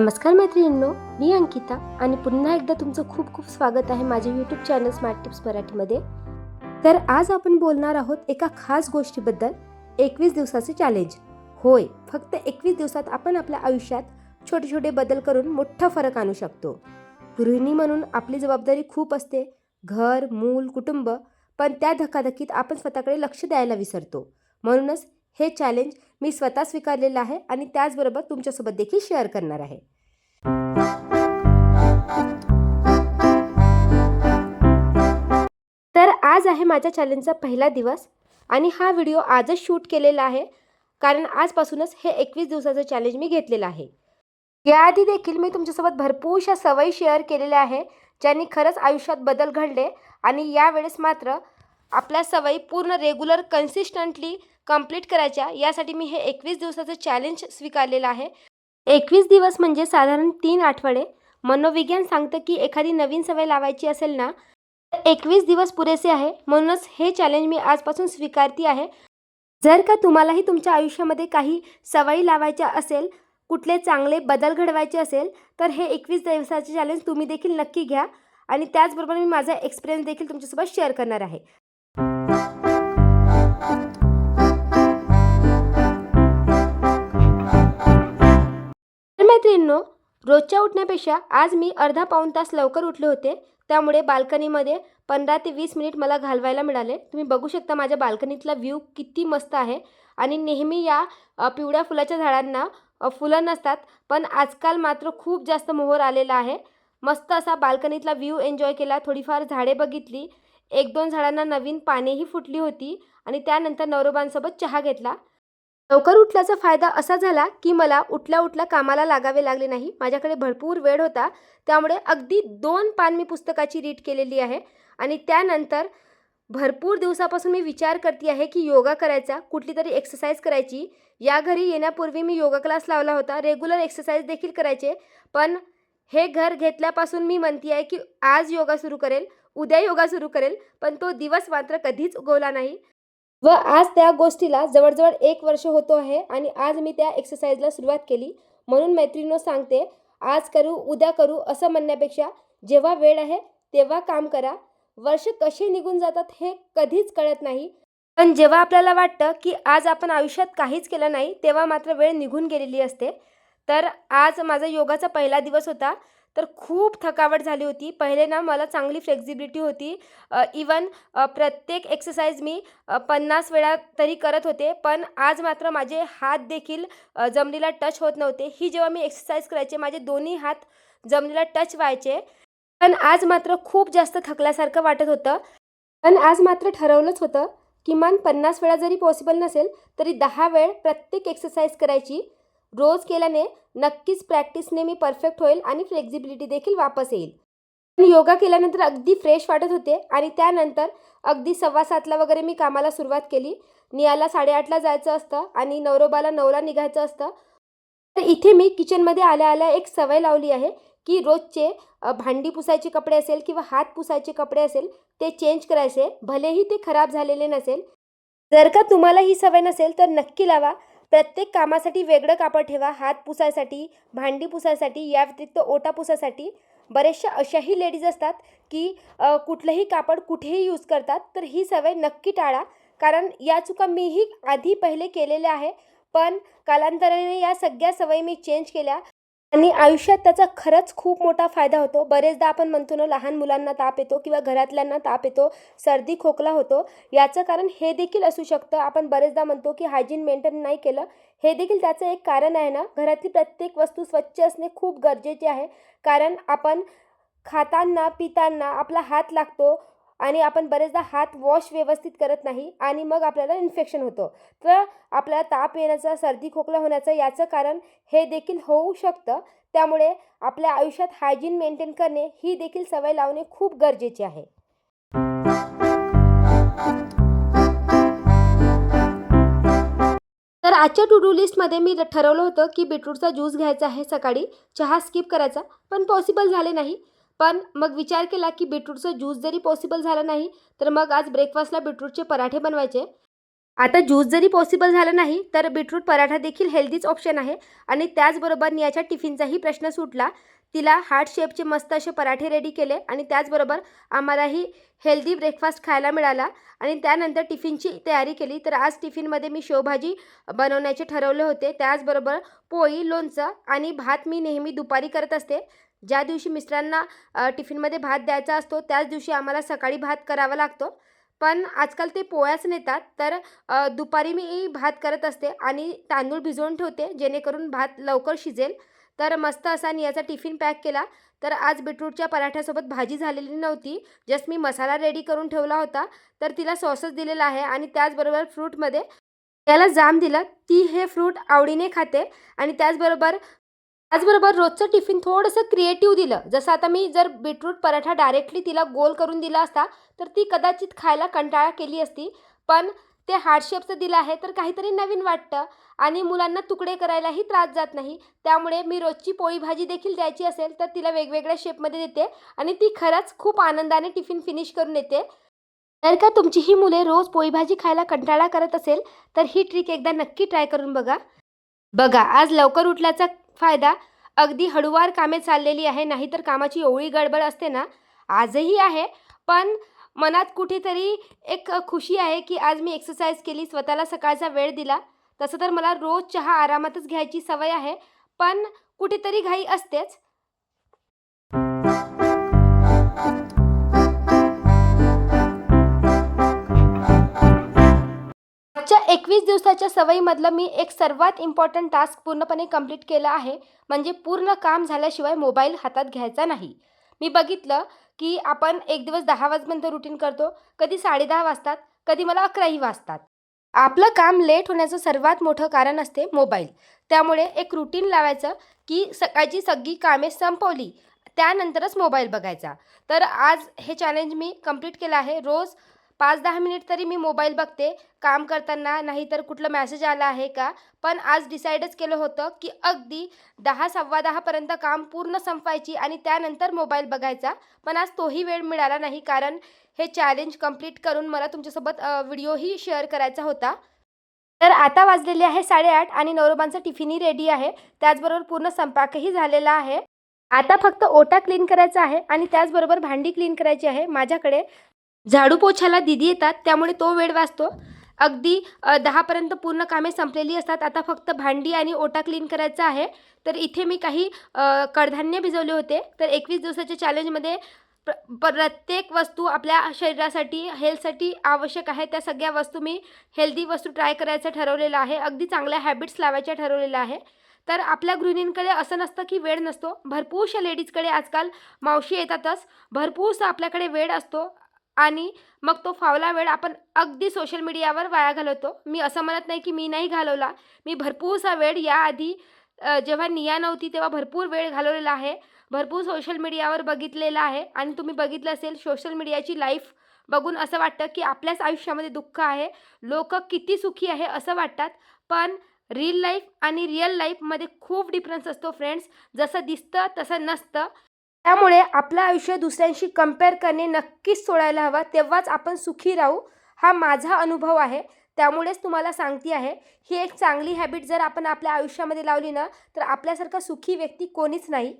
नमस्कार मैत्रिणींनो मी अंकिता आणि पुन्हा एकदा तुमचं खूप खूप स्वागत आहे माझ्या यूट्यूब चॅनल स्मार्ट टिप्स मराठीमध्ये. तर आज आपण बोलणार आहोत एका खास गोष्टीबद्दल एकवीस दिवसाचे चॅलेंज होय फक्त एकवीस दिवसात आपण आपल्या आयुष्यात छोटे छोटे बदल करून मोठा फरक आणू शकतो. गृहिणी म्हणून आपली जबाबदारी खूप असते घर मूल कुटुंब पण त्या धकाधकीत आपण स्वतःकडे लक्ष द्यायला विसरतो. म्हणूनच हे चॅलेंज मी स्वतः स्वीकारलेला आहे आणि त्याचबरोबर तुमच्यासोबत देखील शेअर करणार आहे. तर आज आहे माझ्या चॅलेंजचा पहिला दिवस आणि हा व्हिडिओ आजच शूट केलेला आहे कारण आजपासूनच हे एकवीस दिवसाचं चॅलेंज मी घेतलेलं आहे. याआधी देखील मी तुमच्यासोबत भरपूरशा सवयी शेअर केलेल्या आहे ज्यांनी खरंच आयुष्यात बदल घडले आणि यावेळेस मात्र आपल्या सवयी पूर्ण रेग्युलर कन्सिस्टंटली कंप्लीट करायच्या. यासाठी मी हे एकवीस दिवसाचं चॅलेंज स्वीकारलेलं आहे. एकवीस दिवस म्हणजे साधारण तीन आठवडे. मनोविज्ञान सांगतं की एखादी नवीन सवय लावायची असेल ना तर एकवीस दिवस पुरेसे आहे. म्हणूनच हे चॅलेंज मी आजपासून स्वीकारती आहे. जर का तुम्हालाही तुमच्या आयुष्यामध्ये काही सवयी लावायच्या असेल कुठले चांगले बदल घडवायचे असेल तर हे एकवीस दिवसाचे चॅलेंज तुम्ही देखील नक्की घ्या. आणि त्याचबरोबर मी माझा एक्सपिरियन्स देखील तुमच्यासोबत शेअर करणार आहे. मैत्रिणींनो रोजच्या उठण्यापेक्षा आज मी अर्धा पाऊण तास लवकर उठले होते. त्यामुळे बाल्कनीमध्ये पंधरा ते वीस मिनिट मला घालवायला मिळाले. तुम्ही बघू शकता माझ्या बाल्कनीतला व्ह्यू किती मस्त आहे. आणि नेहमी या पिवळ्या फुलाच्या झाडांना फुलं नसतात पण आजकाल मात्र खूप जास्त मोहर आलेला आहे. मस्त असा बाल्कनीतला व्ह्यू एन्जॉय केला. थोडीफार झाडे बघितली. एक दोन झाडांना नवीन पानेही फुटली होती. आणि त्यानंतर नवरोबांसोबत चहा घेतला. लवकर उठल्याचा फायदा असा झाला की मला उठल्या उठल्या कामाला लागावे लागले नाही. माझ्याकडे भरपूर वेळ होता. त्यामुळे अगदी दोन पान मी पुस्तकाची रीड केलेली आहे. आणि त्यानंतर भरपूर दिवसापासून मी विचार करते आहे की योगा करायचा कुठली तरी एक्सरसाइज करायची. या घरी येण्यापूर्वी मी योगा क्लास लावला होता. रेग्युलर एक्सरसाइज देखील करायचे. पण हे घर घेतल्यापासून मी म्हणते आहे की आज योगा सुरू करेल उद्या योगा सुरू करेल. पण तो दिवस मात्र कधीच उगवला नाही. व आज त्या गोष्टीला जवळजवळ एक वर्ष होतो आहे आणि आज मी त्या एक्सरसाइजला सुरुवात केली. म्हणून मैत्रिणीनं सांगते आज करू उद्या करू असं म्हणण्यापेक्षा जेव्हा वेळ आहे तेव्हा काम करा. वर्ष कसे निघून जातात हे कधीच कळत नाही. पण जेव्हा आपल्याला वाटतं की आज आपण आयुष्यात काहीच केलं नाही तेव्हा मात्र वेळ निघून गेलेली असते. तर आज माझा योगाचा पहिला दिवस होता. तर खूप थकावट झाली होती. पहिले ना मला चांगली फ्लेक्झिबिलिटी होती. इवन प्रत्येक एक्सरसाइज मी पन्नास वेळा तरी करत होते. पण आज मात्र माझे हात देखील जमिनीला टच होत नव्हते. ही जेव्हा मी एक्सरसाइज करायचे माझे दोन्ही हात जमिनीला टच व्हायचे. पण आज मात्र खूप जास्त थकल्यासारखं वाटत होतं. पण आज मात्र ठरवलंच होतं किमान पन्नास वेळा जरी पॉसिबल नसेल तरी दहा वेळ प्रत्येक एक्सरसाइज करायची. रोज केल्याने नक्कीच प्रॅक्टिसने मी परफेक्ट होईल आणि फ्लेक्झिबिलिटी देखील वापस येईल. योगा केल्यानंतर अगदी फ्रेश वाटत होते आणि त्यानंतर अगदी सव्वा सातला वगैरे मी कामाला सुरुवात केली. नियाला साडेआठला जायचं असतं आणि नवरोबाला नऊला निघायचं असतं. तर इथे मी किचनमध्ये आल्या आल्या एक सवय लावली आहे की रोजचे भांडी पुसायचे कपडे असेल किंवा हात पुसायचे कपडे असेल ते चेंज करायचे. भलेही ते खराब झालेले नसेल. जर का तुम्हाला ही सवय नसेल तर नक्की लावा. प्रत्येक कामासाठी वेगळं कापड ठेवा हात पुसायसाठी भांडी पुसायसाठी या व्यतिरिक्त ओटा पुसायसाठी. बऱ्याचशा अशाही लेडीज असतात की कुठलंही कापड कुठेही यूज करतात तर ही सवय नक्की टाळा. कारण या चुका मीही आधी पहिले केलेल्या आहे पण कालांतराने या सगळ्या सवयी मी चेंज केल्या. आणि आयुष्यात त्याचा खरंच खूप मोठा फायदा होतो. बरेचदा आपण म्हणतो ना लहान मुलांना ताप येतो किंवा घरातल्यांना ताप येतो सर्दी खोकला होतो. याचं कारण हे देखील असू शकतं. आपण बरेचदा म्हणतो की हायजीन मेंटेन नाही केलं. हे देखील त्याचं एक कारण आहे ना. घरातली प्रत्येक वस्तू स्वच्छ असणे खूप गरजेचे आहे. कारण आपण खाताना पिताना आपला हात लागतो. आणि आपण बरेचदा हात वॉश व्यवस्थित करत नाही आणि मग आपल्याला इन्फेक्शन होतं. तर आपल्याला ताप येण्याचं सर्दी खोकला होण्याचं याचं कारण हे देखील होऊ शकतं. त्यामुळे आपल्या आयुष्यात हायजीन मेंटेन करणे ही देखील सवय लावणे खूप गरजेचे आहे. तर आजच्या टू डू लिस्टमध्ये मी ठरवलं होतं की बीटरूटचा ज्यूस घ्यायचा आहे सकाळी. चहा स्किप करायचा पण पॉसिबल झाले नाही. पण मग विचार केला की बीटरूटचं ज्यूस जरी पॉसिबल झालं नाही तर मग आज ब्रेकफास्टला बीटरूटचे पराठे बनवायचे. आता ज्यूस जरी पॉसिबल झालं नाही तर बीटरूट पराठा देखील हेल्दीच ऑप्शन आहे. आणि त्याचबरोबर नियाच्या टिफिनचाही प्रश्न सुटला. तिला हार्ट शेपचे मस्त असे पराठे रेडी केले आणि त्याचबरोबर आम्हालाही हेल्दी ब्रेकफास्ट खायला मिळाला. आणि त्यानंतर टिफिनची तयारी केली. तर आज टिफिनमध्ये मी शेवभाजी बनवण्याचे ठरवले होते. त्याचबरोबर पोळी लोणचं आणि भात मी नेहमी दुपारी करत असते. ज्या दिवशी मिस्टरांना टिफिनमध्ये भात द्यायचा असतो त्याच दिवशी आम्हाला सकाळी भात करावा लागतो. पण आजकाल ते पोळ्याच नेतात तर दुपारी मी भात करत असते आणि तांदूळ भिजवून ठेवते जेणेकरून भात लवकर शिजेल. तर मस्त असा नियाचा टिफिन पॅक केला. तर आज बीटरूटच्या पराठ्यासोबत भाजी झालेली नव्हती जस्ट मी मसाला रेडी करून ठेवला होता. तर तिला सॉसच दिलेला आहे आणि त्याचबरोबर फ्रूटमध्ये त्याला जाम दिलं ती हे फ्रूट आवडीने खाते आणि त्याचबरोबर त्याचबरोबर रोजचं टिफिन थोडंसं क्रिएटिव्ह दिलं. जसं आता मी जर बीटरूट पराठा डायरेक्टली तिला गोल करून दिला असता तर ती कदाचित खायला कंटाळा केली असती. पण ते हार्ड शेपचं दिलं आहे तर काहीतरी नवीन वाटतं आणि मुलांना तुकडे करायलाही त्रास जात नाही. त्यामुळे मी रोजची पोळी भाजी देखील द्यायची असेल तर तिला वेगवेगळ्या शेपमध्ये देते आणि ती खरंच खूप आनंदाने टिफिन फिनिश करून येते. जर का तुमची ही मुले रोज पोळी भाजी खायला कंटाळा करत असेल तर ही ट्रिक एकदा नक्की ट्राय करून बघा. बघा आज लवकर उठल्याचा फायदा? अगदी हळूवार कामे चाललेली आहे नाहीतर कामाची एवढी गडबड असते ना? आजही आहे पण मनात कुठेतरी एक खुशी आहे की आज मी एक्सरसाइज केली स्वतःला सकाळचा वेळ दिला. तसं तर मला रोज चहा आरामातच घ्यायची सवय आहे पण कुठेतरी घाई असतेच. एकवीस दिवसाच्या सवयीमधलं मी एक सर्वात इम्पॉर्टंट टास्क पूर्णपणे कंप्लीट केलं आहे म्हणजे पूर्ण काम झाल्याशिवाय मोबाईल हातात घ्यायचा नाही. मी बघितलं की आपण एक दिवस दहा वाजपर्यंत रुटीन करतो कधी साडेदहा वाजतात कधी मला अकराही वाजतात. आपलं काम लेट होण्याचं सर्वात मोठं कारण असते मोबाईल त्यामुळे एक रुटीन लावायचं की सकाळची सगळी कामे संपवली त्यानंतरच मोबाईल बघायचा. तर आज हे चॅलेंज मी कंप्लीट केलं आहे. रोज पाच दहा मिनिट तरी मी मोबाईल बघते काम करताना नाहीतर कुठलं मॅसेज आला आहे का? पण आज डिसाईडच केलं होतं की अगदी दहा सव्वा दहापर्यंत काम पूर्ण संपवायची आणि त्यानंतर मोबाईल बघायचा. पण आज तोही वेळ मिळाला नाही कारण हे चॅलेंज कंप्लीट करून मला तुमच्यासोबत व्हिडिओही शेअर करायचा होता. तर आता वाजलेले आहे साडेआठ आणि नवरोबांचा टिफिनही रेडी आहे. त्याचबरोबर पूर्ण संपाकही झालेला आहे. आता फक्त ओटा क्लीन करायचा आहे आणि त्याचबरोबर भांडी क्लीन करायची आहे माझ्याकडे. झाडू पोछाला दिदी येतात त्यामुळे तो वेळ वाचतो. अगदी दहापर्यंत पूर्ण कामे संपलेली असतात. आता फक्त भांडी आणि ओटा क्लीन करायचा आहे. तर इथे मी काही कडधान्य भिजवले होते. तर एकवीस दिवसाच्या चॅलेंजमध्ये प्र प्रत्येक वस्तू आपल्या शरीरासाठी हेल्थसाठी आवश्यक आहे. त्या सगळ्या वस्तू मी हेल्दी वस्तू ट्राय करायचं ठरवलेलं आहे. अगदी चांगल्या हॅबिट्स लावायच्या ठरवलेलं आहे. तर आपल्या गृहिणींकडे असं नसतं की वेळ नसतो. भरपूरशा लेडीजकडे आजकाल मावशी येतातच. भरपूरसा आपल्याकडे वेळ असतो. आणि मग तो फावला वेळ आपण अगदी सोशल मीडियावर वाया घालवतो. मी असं म्हणत नाही की मी नाही घालवला. मी भरपूरसा वेळ याआधी जेव्हा निया नव्हती तेव्हा भरपूर वेळ घालवलेला आहे. भरपूर सोशल मीडियावर बघितलेला आहे. आणि तुम्ही बघितलं असेल सोशल मीडियाची लाईफ बघून असं वाटतं की आपल्याच आयुष्यामध्ये दुःख आहे. लोक किती सुखी आहे असं वाटतात. पण रील लाईफ आणि रिअल लाईफमध्ये खूप डिफरन्स असतो फ्रेंड्स जसं दिसतं तसं नसतं. त्यामुळे आपलं आयुष्य दुसऱ्यांशी कंपेअर करणे नक्कीच सोडायला हवं. तेव्हाच आपण सुखी राहू. हा माझा अनुभव आहे. त्यामुळेच तुम्हाला सांगते आहे. ही एक चांगली हॅबिट जर आपण आपल्या आयुष्यामध्ये लावली ना तर आपल्यासारखा सुखी व्यक्ती कोणीच नाही.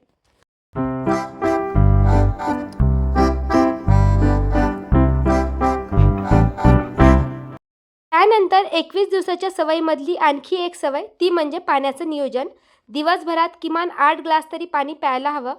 त्यानंतर एकवीस दिवसाच्या सवयीमधली आणखी एक सवय ती म्हणजे पाण्याचं नियोजन. दिवसभरात किमान आठ ग्लास तरी पाणी प्यायला हवं.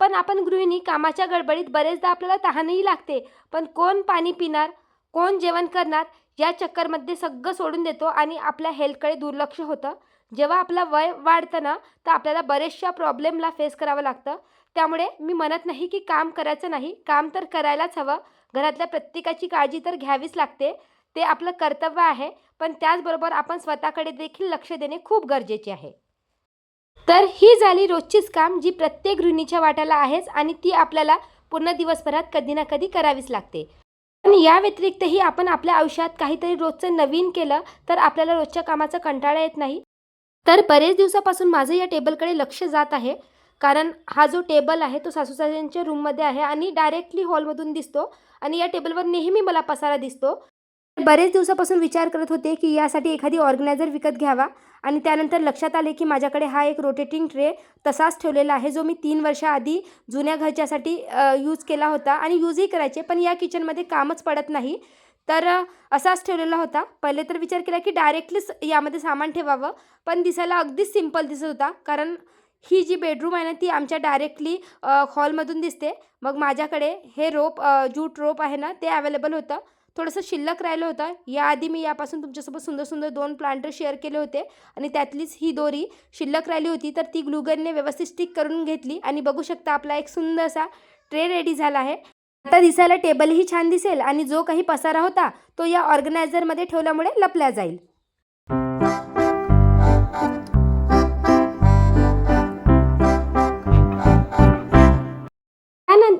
पण आपण गृहिणी कामाच्या गडबडीत बरेचदा आपल्याला तहानही लागते. पण कोण पाणी पिणार कोण जेवण करणार या चक्करमध्ये सगळं सोडून देतो आणि आपल्या हेल्थकडे दुर्लक्ष होतं. जेव्हा आपलं वय वाढतं ना तर आपल्याला बरेचशा प्रॉब्लेमला फेस करावं लागतं. त्यामुळे मी म्हणत नाही की काम करायचं नाही काम तर करायलाच हवं. घरातल्या प्रत्येकाची काळजी तर घ्यावीच लागते. ते आपलं कर्तव्य आहे पण त्याचबरोबर आपण स्वतःकडे देखील लक्ष देणे खूप गरजेचे आहे. तर ही झाली रोजचीच काम जी प्रत्येक गृहिणीच्या वाट्याला आहेच आणि ती आपल्याला पूर्ण दिवसभरात कधी ना कधी करावीच लागते. पण या व्यतिरिक्तही आपण आपल्या आयुष्यात काहीतरी रोजचं नवीन केलं तर आपल्याला रोजच्या कामाचा कंटाळा येत नाही. तर बरेच दिवसापासून माझं या टेबलकडे लक्ष जात आहे. कारण हा जो टेबल आहे तो सासूसाऱ्यांच्या रूममध्ये आहे आणि डायरेक्टली हॉलमधून दिसतो आणि या टेबलवर नेहमी मला पसारा दिसतो. बरेच दिवसापासून विचार करत होते की यासाठी एखादी ऑर्गनायझर विकत घ्यावा. आणि त्यानंतर लक्षात आले की माझ्याकडे हा एक रोटेटिंग ट्रे तसाच ठेवलेला आहे जो मी तीन वर्षाआधी जुन्या घरच्यासाठी यूज केला होता. आणि यूजही करायचे पण या किचनमध्ये कामच पडत नाही. तर असाच ठेवलेला होता. पहिले तर विचार केला की डायरेक्टलीच यामध्ये सामान ठेवावं. पण दिसायला अगदीच सिंपल दिसत होता कारण ही जी बेडरूम आहे ना ती आमच्या डायरेक्टली हॉलमधून दिसते. मग माझ्याकडे हे रोप जूट रोप आहे ना ते अवेलेबल होतं. थोडंसं शिल्लक राहिलं होतं. याआधी मी यापासून तुमच्यासोबत सुंदर सुंदर दोन प्लांटर शेअर केले होते आणि त्यातलीच ही दोरी शिल्लक राहिली होती. तर ती ग्लुगनने व्यवस्थित स्टिक करून घेतली आणि बघू शकता आपला एक सुंदरसा ट्रे रेडी झाला आहे. आता दिसायला टेबलही छान दिसेल आणि जो काही पसारा होता तो या ऑर्गनायझरमध्ये ठेवल्यामुळे लपला जाईल.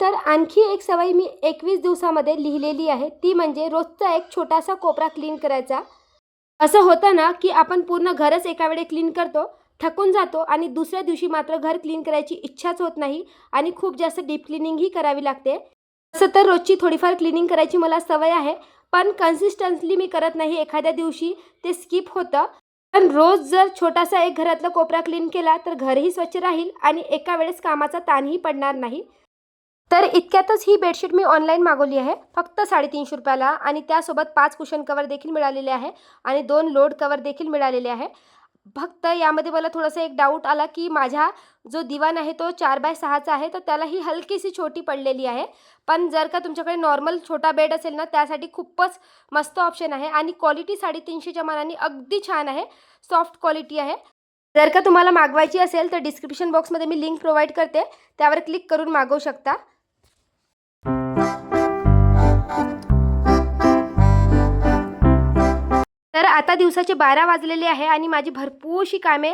त्यानंतर आणखी एक सवय मी एकवीस दिवसामध्ये लिहिलेली आहे. ती म्हणजे रोजचा एक छोटासा कोपरा क्लीन करायचा. असं होतं ना की आपण पूर्ण घरच एका वेळे क्लीन करतो थकून जातो आणि दुसऱ्या दिवशी मात्र घर क्लीन करायची इच्छाच होत नाही आणि खूप जास्त डीप क्लिनिंगही करावी लागते. तसं तर रोजची थोडीफार क्लिनिंग करायची मला सवय आहे पण कन्सिस्टन्सली मी करत नाही. एखाद्या दिवशी ते स्किप होतं. पण रोज जर छोटासा एक घरातला कोपरा क्लीन केला तर घरही स्वच्छ राहील आणि एका वेळेस कामाचा ताणही पडणार नाही. तर इतक्यातच ही बेडशीट मी ऑनलाईन मागवली आहे. फक्त साडेतीनशे रुपयाला आणि त्यासोबत पाच कुशन कवर देखील मिळालेले आहे आणि दोन लोड कवर देखील मिळालेले आहे. फक्त यामध्ये मला थोडंसं एक डाऊट आला की माझा जो दिवाण आहे तो चार बाय सहाचा आहे तर त्याला ही हलकीशी छोटी पडलेली आहे. पण जर का तुमच्याकडे नॉर्मल छोटा बेड असेल ना त्यासाठी खूपच मस्त ऑप्शन आहे आणि क्वालिटी साडेतीनशेच्या मानाने अगदी छान आहे. सॉफ्ट क्वालिटी आहे. जर का तुम्हाला मागवायची असेल तर डिस्क्रिप्शन बॉक्समध्ये मी लिंक प्रोव्हाइड करते. त्यावर क्लिक करून मागवू शकता. तर आता दिवसाचे बारा वाजलेले आहे आणि माझी भरपूरशी कामे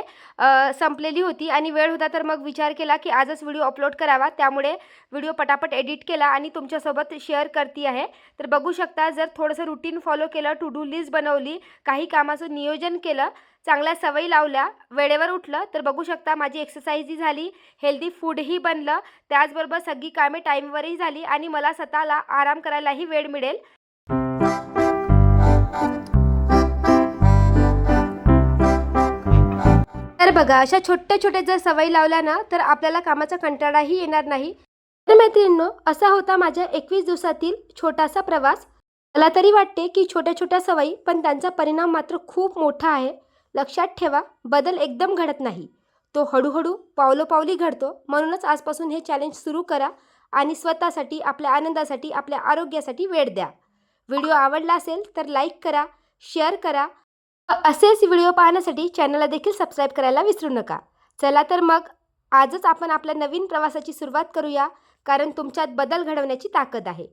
संपलेली होती आणि वेळ होता तर मग विचार केला की आजच व्हिडिओ अपलोड करावा. त्यामुळे व्हिडिओ पटापट एडिट केला आणि तुमच्यासोबत शेअर करते आहे. तर बघू शकता जर थोडंसं रुटीन फॉलो केलं टू डू लिस्ट बनवली काही कामाचं नियोजन केलं चांगल्या सवयी लावल्या. वेळेवर उठलं तर बघू शकता माझी एक्सरसाइजही झाली हेल्दी फूडही बनलं. त्याचबरोबर सगळी कामे टाईमवरही झाली आणि मला स्वतःला आराम करायलाही वेळ मिळेल. तर बघा अशा छोट्या छोट्या जर सवयी लावल्या ना तर आपल्याला कामाचा कंटाळाही येणार नाही. तर मैत्रिणींनो असा होता माझ्या एकवीस दिवसातील छोटासा प्रवास. मला तरी वाटते की छोट्या छोट्या सवयी पण त्यांचा परिणाम मात्र खूप मोठा आहे. लक्षात ठेवा बदल एकदम घडत नाही. तो हळूहळू पावलोपावली घडतो. म्हणूनच आजपासून हे चॅलेंज सुरू करा आणि स्वतःसाठी आपल्या आनंदासाठी आपल्या आरोग्यासाठी वेळ द्या. व्हिडिओ आवडला असेल तर लाईक करा शेअर करा. असेच व्हिडिओ पाहण्यासाठी चॅनलला देखील सबस्क्राईब करायला विसरू नका. चला तर मग आजच आपण आपल्या नवीन प्रवासाची सुरुवात करूया कारण तुमच्यात बदल घडवण्याची ताकद आहे.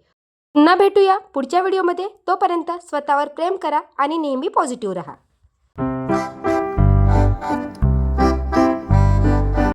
पुन्हा भेटूया पुढच्या व्हिडिओमध्ये. तोपर्यंत स्वतःवर प्रेम करा आणि नेहमी पॉझिटिव्ह राहा. Bye.